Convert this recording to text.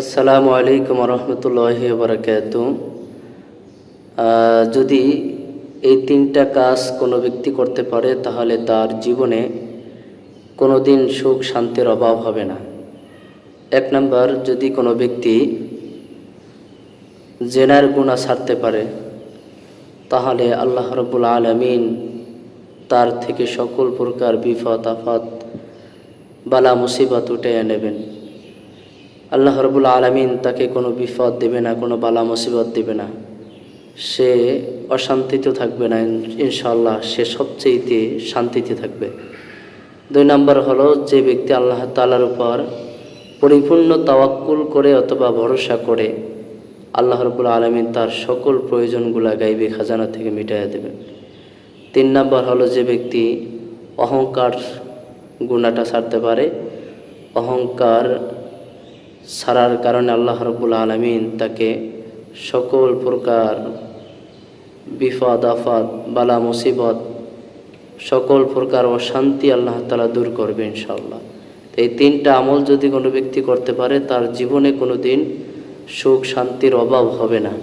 আসসালামু আলাইকুম রহমতুল্লাহ বারকাত যদি এই তিনটা কাজ কোনো ব্যক্তি করতে পারে, তাহলে তার জীবনে কোনো দিন সুখ শান্তির অভাব হবে না। এক নম্বর, যদি কোনো ব্যক্তি জেনার গুণা ছাড়তে পারে, তাহলে আল্লাহ রব্বুল আলমিন তার থেকে সকল প্রকার বিপদ, আফাত, বালা, মুসিবত উঠে নেবেন। আল্লাহ রবুল আলমিন তাকে কোনো বিপদ দেবে না, কোনো বালা মুসিবত দেবে না। সে অশান্তিতে থাকবে না ইনশাল্লাহ সে সবচেয়েতে শান্তিতে থাকবে। দুই নম্বর হলো যে ব্যক্তি আল্লাহ তালার উপর পরিপূর্ণ তাওয়াক্কুল করে অথবা ভরসা করে, আল্লাহ রবুল আলমিন তার সকল প্রয়োজনগুলা গাইবে, খাজানা থেকে মিটাইয়া দেবেন তিন নম্বর হলো যে ব্যক্তি অহংকার গুণাটা ছাড়তে পারে, অহংকার ছাড়ার কারণে আল্লাহ রব্বুল আলমিন তাকে সকল প্রকার বিপদ আফাদ বালা, মুসিবত, সকল প্রকার অশান্তি আল্লাহ তালা দূর করবে ইনশাল্লাহ এই তিনটা আমল যদি কোনো ব্যক্তি করতে পারে, তার জীবনে কোনো দিন সুখ শান্তির অভাব হবে না।